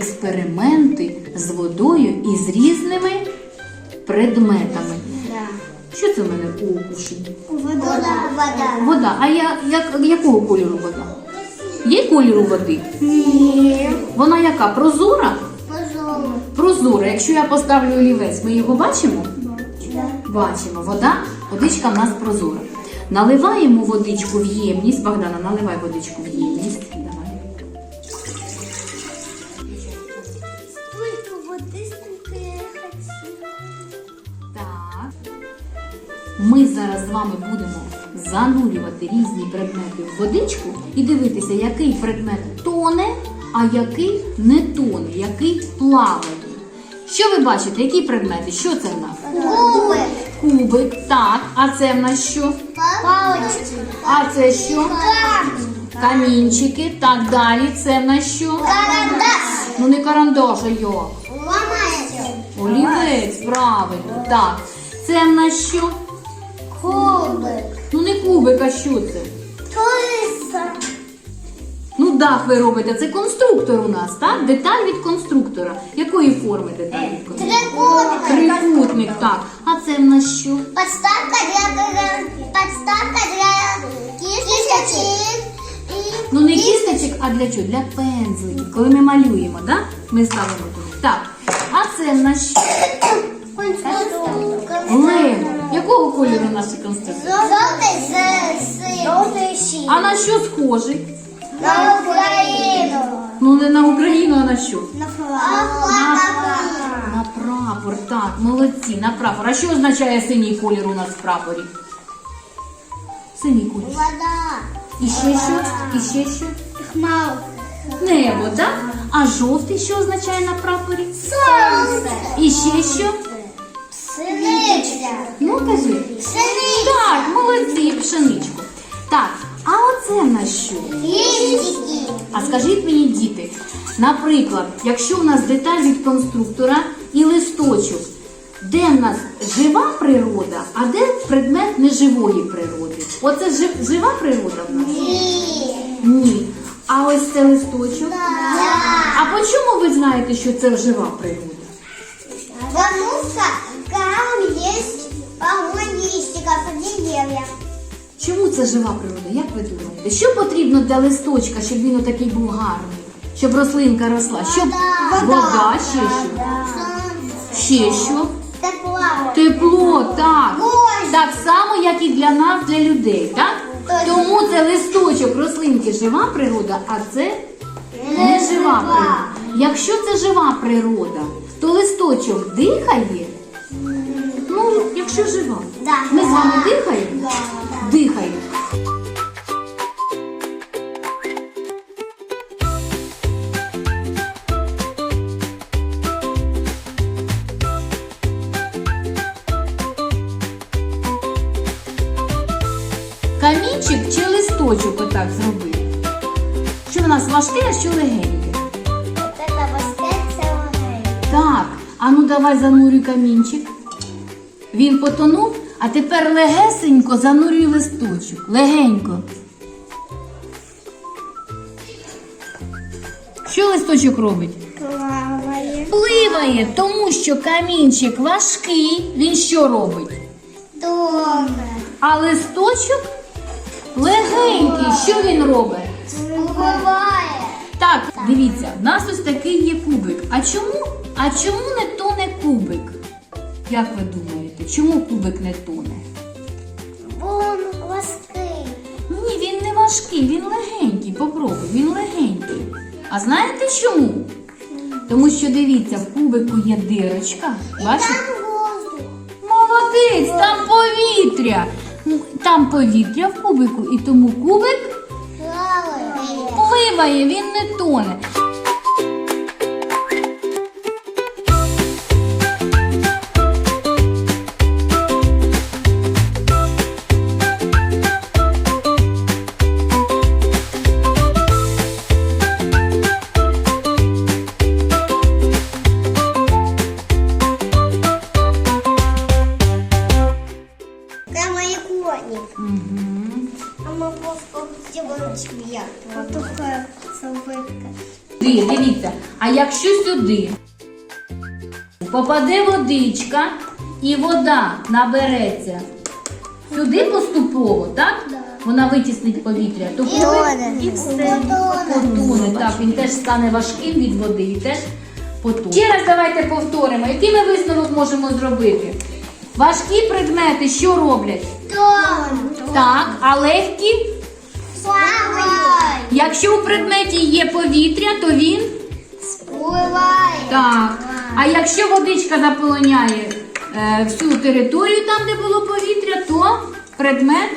експерименти з водою і з різними предметами. Що це в мене у уші? Вода. Вода. Вода. А я, як, якого кольору вода? Є кольору води? Ні. Вона яка? Прозора? Пожалуй. Прозора. Якщо я поставлю олівець, ми його бачимо? Бачимо. Вода, водичка в нас прозора. Наливаємо водичку в ємність. Богдана, наливай водичку в ємність. Давай. Ми зараз з вами будемо занурювати різні предмети в водичку і дивитися, який предмет тоне, а який не тоне, який плаває. Що ви бачите? Які предмети? Що це в нас? Губы. Кубик, так. А це в нас що? Палочки. А це що? Камінчики. Так, далі. Це в нас що? Карандаш. Ну не карандаш, а? Ломастер. Олівець, правильно. Так. Це в нас що? Кубик. Ну не кубик, а що це? Крыса. Ну, дах ви робите, це конструктор у нас, так? Деталь від конструктора. Якої форми деталь від конструктора? Трикутник. Трикутник, так. А це в нас що? Подставка для подставка для кисточек. И Ну не кісточок, а для чого? Для пензликів. Коли ми малюємо, так? Ми ставимо тут. Так. А це в нас що? конструктор. Якого кольору наші конструктори? Желтый с Желтый щит. А на що схожий? На Украину. Ну не на Україну, а на що? На флаг. На прапор, так, молодці, на прапор. А що означає синій колір у нас в прапорі? Синій колір. Вода. І ще що? І ще що? Хмал. Небо, так? А жовтий що означає на прапорі? Солнце. І ще що? Сынычка. Ну кажи. Сынычка. Так, молодці, пшеничку. Так, а оце в нас що? Листики. А скажіть мені, діти, наприклад, якщо у нас деталь від конструктора і листочок, де в нас жива природа, а де предмет неживої природи? Оце жи- жива природа в нас? И. Ні. А ось це листочок. Да. А по чому ви знаєте, що це жива природа? Потому Чому це жива природа? Як ви думаєте? Що потрібно для листочка, щоб він отакий був гарний? Щоб рослинка росла? Щоб вода, ще що? Ще що? Тепло. Тепло, так. Так само, як і для нас, для людей, так? Тому це листочок рослинки жива природа, а це не жива природа. Якщо це жива природа, то листочок дихає. Ну, якщо жива. Ми з вами дихаємо? Дихаємо. Камінчик чи листочок отак зробив? Що в нас важке, а що легеньке? Вот это воскресенье. Так, а ну давай занурюй камінчик. Він потонув, а тепер легесенько занурюй листочок. Легенько. Що листочок робить? Плаває. Пливає, тому що камінчик важкий. Він що робить? Добре. А листочок легенький. Що він робить? Буває. Так, дивіться, в нас ось такий є кубик. А чому? А чому не тоне кубик? Як ви думаєте, чому кубик не тоне? Вон ласки. Ні, він не важкий, він легенький. Попробуй, він легенький. А знаєте чому? Тому що дивіться, в кубику є дирочка. Бачите? Там воздух. Молодець, там повітря. Ну, Там повітря в кубику, і тому кубик Плаває. пливає, він не тоне. Просто сделаем смеяться. Вот салфетка. Сюди, дивіться. А якщо сюди попаде водичка і вода набереться сюди поступово, так? Вона витіснить повітря, то коли І все. потоне, так, він теж стане важким від води і теж потоне. Ще раз давайте повторимо, який ми висновок можемо зробити. Важкі предмети що роблять? Так, а легкі? Плавають. Якщо у предметі є повітря, то він спливає. так. А якщо водичка заполоняє е, всю територію там, де було повітря, то предмет